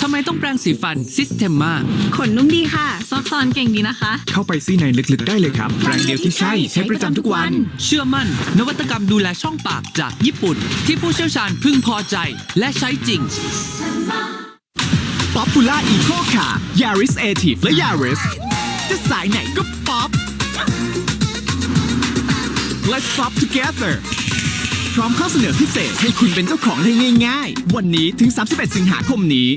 ทำไมต้องแปรงสีฟันซิสเ e มมาขนนุ่มดีค่ะ ซอกซอนเก่งดีนะคะ เข้าไปซี่ในลึกๆได้เลยครับแบรนด์เดียวที่ใช่ใช้ประจำทุกวัน เชื่อมั่น นวัตกรรมดูแลช่องปากจากญี่ปุ่น ที่ผู้เชี่ยวชาญพึงพอใจและใช้จริง ป๊อปปูล่าอีโคค่ะ Yaris a t i v และ Yaris จะสายไหนก็ป๊อป Let's pop together พร้อมข้อเสนอพิเศษให้คุณเป็นเจ้าของได้ง่าย ๆ วันนี้ถึง 31 สิงหาคมนี้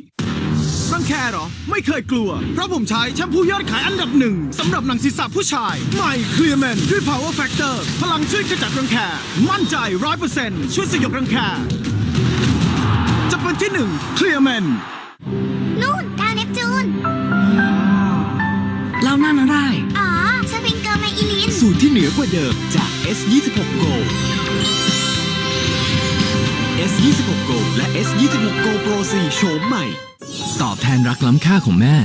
รังแคเหรอ ไม่เคยกลัว เพราะผมใช้แชมพูยอดขายอันดับหนึ่งสำหรับหนังศีรษะผู้ชาย ใหม่ Clear Man ด้วย Power Factor พลังช่วยขจัดรังแค มั่นใจ100%ช่วยสยบรังแค จะเป็นที่หนึ่ง Clear Man นู่นดาวเนปจูนแล้วนั่นอะไรอ๋อสปริงเกิลไมอีลิน สูตรที่เหนือกว่าเดิมจาก S26 Go S26 Go และ S26 Go Pro 4โฉมใหม่ ตอบแทนรักล้ำค่าของแม่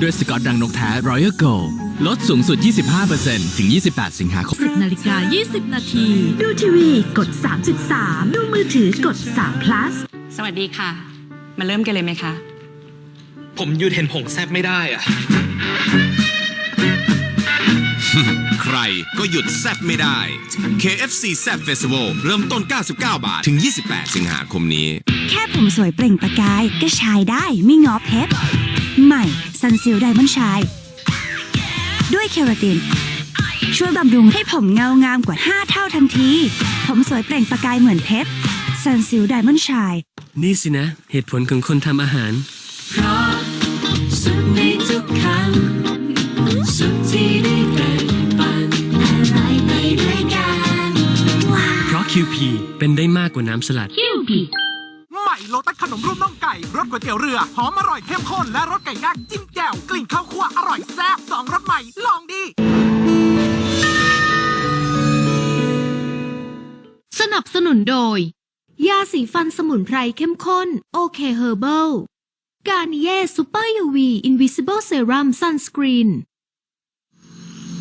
ด้วยสกอตดังนกแท้ Royal Gold ลดสูงสุด 25%ถึง 28 สิงหาคม10นาฬิกา 20 นาที ดูทีวีกด 3.3 ดูมือถือกด3 plus สวัสดีค่ะ มาเริ่มกันเลยไหมคะ ผมหยุดเห็นผงแซบไม่ได้อะ ใครก็หยุดแซบไม่ได้ KFC แซบเฟสติวัลเริ่มต้น 99 บาท ถึง 28 สิงหาคมนี้ แค่ผมสวยเปล่งประกาย ก็ชายได้ไม่งอเพชรใหม่ซันซิลไดมอนชาย ด้วยเคราติน ช่วยบำรุงให้ผมเงางามกว่า 5 เท่าทันที ผมสวยเปล่งประกายเหมือนเพชรซันซิลไดมอนชายนี่สินะ เหตุผลของคนทำอาหาร เพราะ QP เป็นได้มากกว่าน้ำสลัดใหม่โลตัสขนมรูปน่องไก่รสก๋วยเตี๋ยวเรือ หอมอร่อยเข้มข้นและรสไก่ย่างจิ้มแจ่วกลิ่นข้าวคั่วอร่อยแซ่บสองรสใหม่ลองดี สนับสนุนโดย ยาสีฟันสมุนไพรเข้มข้นโอเคเฮอร์เบิลการนิเย่ซูเปอร์ยูวีอินวิซิเบิลเซรั่มซันสกรีน